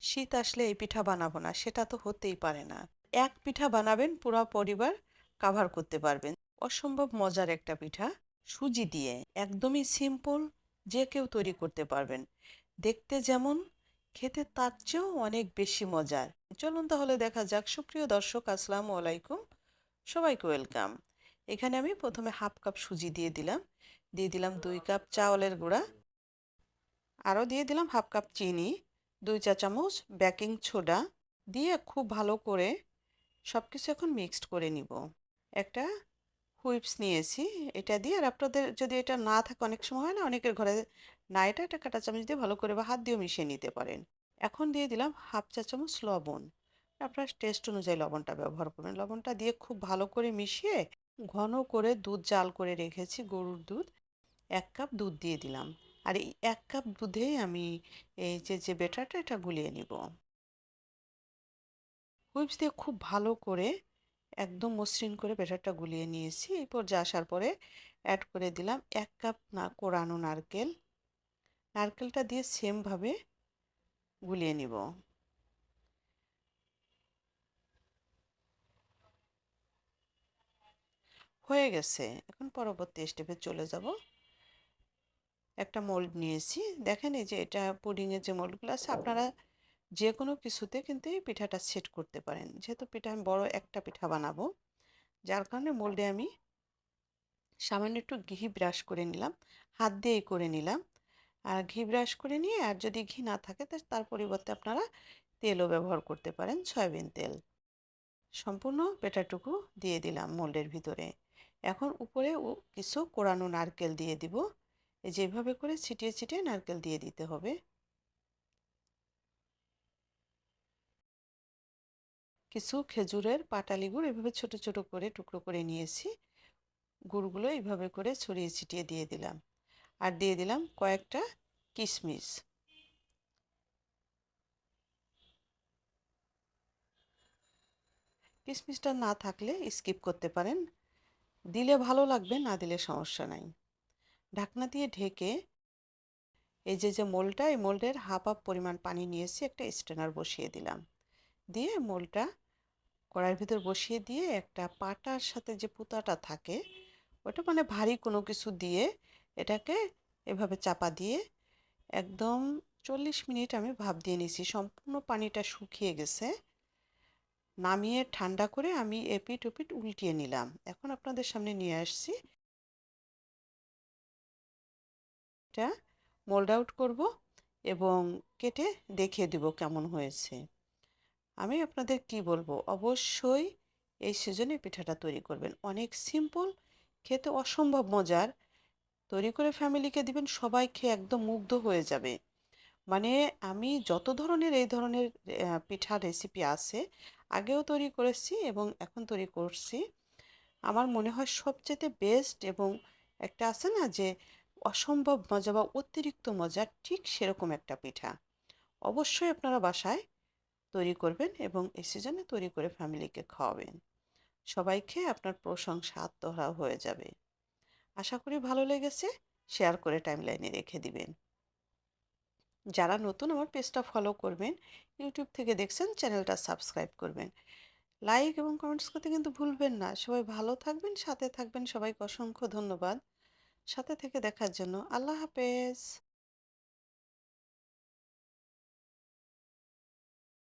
শীত আসলে এই পিঠা বানাবো না, সেটা তো হতেই পারে না। এক পিঠা বানাবেন, পুরো পরিবার কাভার করতে পারবেন। অসম্ভব মজার একটা পিঠা, সুজি দিয়ে, একদমই সিম্পল যে কেউ তৈরি করতে পারবেন। দেখতে যেমন, খেতে তার চেয়েও অনেক বেশি মজার। চলুন তাহলে দেখা যাক। সুপ্রিয় দর্শক, আসসালামু আলাইকুম। সবাইকে ওয়েলকাম এখানে আমি প্রথমে হাফ কাপ সুজি দিয়ে দিলাম। দিয়ে দিলাম দুই কাপ চাউলের গুঁড়া। আরও দিয়ে দিলাম হাফ কাপ চিনি। দুই চা চামচ বেকিং সোডা দিয়ে খুব ভালো করে সব কিছু এখন মিক্সড করে নিব। একটা হুইপস নিয়েছি, এটা দিয়ে আর আপনাদের যদি এটা না থাকে, অনেক সময় হয় না, অনেকের ঘরে না এটা একটা কাঁটা চামচ দিয়ে ভালো করে বা হাত দিয়েও মিশিয়ে নিতে পারেন। এখন দিয়ে দিলাম হাফ চা চামচ লবণ। আপনার টেস্ট অনুযায়ী লবণটা ব্যবহার করবেন। লবণটা দিয়ে খুব ভালো করে মিশিয়ে ঘন করে দুধ জাল করে রেখেছি, গরুর দুধ। এক কাপ দুধ দিয়ে দিলাম। আর এই এক কাপ দুধেই আমি এই যে যে বেটারটা এটা গুলিয়ে নিব। হুইপস দিয়ে খুব ভালো করে একদম মসৃণ করে বেটারটা গুলিয়ে নিয়েছি। এই পর্যায়ে আসার পরে অ্যাড করে দিলাম এক কাপ না, কোরানো নারকেল। নারকেলটা দিয়ে সেমভাবে গুলিয়ে নিব। হয়ে গেছে। এখন পরবর্তী স্টেপে চলে যাব। একটা মোল্ড নিয়েছি। দেখেন এই যে এটা পুডিংয়ের যে মোল্ডগুলো আছে, আপনারা যে কোনো কিছুতে কিন্তু এই পিঠাটা সেট করতে পারেন। যেহেতু পিঠা আমি বড় একটা পিঠা বানাবো, যার কারণে মোল্ডে আমি সামান্য একটু ঘি ব্রাশ করে নিলাম, হাত দিয়েই করে নিলাম। আর ঘি ব্রাশ করে নিয়ে, আর যদি ঘি না থাকে তার পরিবর্তে আপনারা তেলও ব্যবহার করতে পারেন, সয়াবিন তেল। সম্পূর্ণ পেটাটুকু দিয়ে দিলাম মোল্ডের ভিতরে। এখন উপরে কিছু কোরানো নারকেল দিয়ে দিব। এই যেভাবে করে ছিটিয়ে ছিটিয়ে নারকেল দিয়ে দিতে হবে। কিছু খেজুরের পাটালি গুড় এভাবে ছোট ছোট করে টুকরো করে নিয়েছি। গুড়গুলো এইভাবে করে ছড়িয়ে ছিটিয়ে দিয়ে দিলাম। আর দিয়ে দিলাম কয়েকটা কিশমিশ। কিশমিশটা না থাকলে স্কিপ করতে পারেন। দিলে ভালো লাগবে, না দিলে সমস্যা নাই। ঢাকনা দিয়ে ঢেকে এই যে যে মোলটা, এই মোল্ডের হাফ হাফ পরিমাণ পানি নিয়েছি একটা স্টেনার বসিয়ে দিলাম। দিয়ে মোলটা কড়াইয়ের ভিতর বসিয়ে দিয়ে একটা পাটার সাথে যে পুতাটা থাকে, ওটা মানে ভারী কোনো কিছু দিয়ে এটাকে এভাবে চাপা দিয়ে একদম চল্লিশ মিনিট আমি ভাপ দিয়ে নিয়েছি। সম্পূর্ণ পানিটা শুকিয়ে গেছে। নামিয়ে ঠান্ডা করে আমি এপিট ওপিট উল্টিয়ে নিলাম। এখন আপনাদের সামনে নিয়ে আসছি এটা মোল্ড আউট করব এবং কেটে দেখিয়ে দিব কেমন হয়েছে। আমি আপনাদের কি বলব? অবশ্যই এই সিজনে পিঠাটা তৈরি করবেন। অনেক সিম্পল খেতে অসম্ভব মজার। তৈরি করে ফ্যামিলিকে দিবেন, সবাই খেয়ে একদম মুগ্ধ হয়ে যাবে। মানে আমি যত ধরনের এই ধরনের পিঠা রেসিপি আছে, আগেও তৈরি করেছি এবং এখন তৈরি করছি। আমার মনে হয় সবচেয়ে বেস্ট এবং একটা আছে না যে অসম্ভব মজা বা অতিরিক্ত মজা ঠিক সেরকম একটা পিঠা। অবশ্যই আপনারা বাসায় তৈরি করবেন এবং এই সিজনে তৈরি করে ফ্যামিলিকে খাওয়াবেন। সবাইকে আপনার প্রশংসা আত্মহারা হয়ে যাবে। আশা করি ভালো লেগেছে, শেয়ার করে টাইমলাইনে রেখে দিবেন। যারা নতুন আমার পেজটা ফলো করবেন, ইউটিউব থেকে দেখছেন, চ্যানেলটা সাবস্ক্রাইব করবেন। লাইক এবং কমেন্টস করতে কিন্তু ভুলবেন না। সবাই ভালো থাকবেন, সাথে থাকবেন। সবাইকে অসংখ্য ধন্যবাদ। সাথে থেকে দেখার জন্য। আল্লাহ হাফেজ।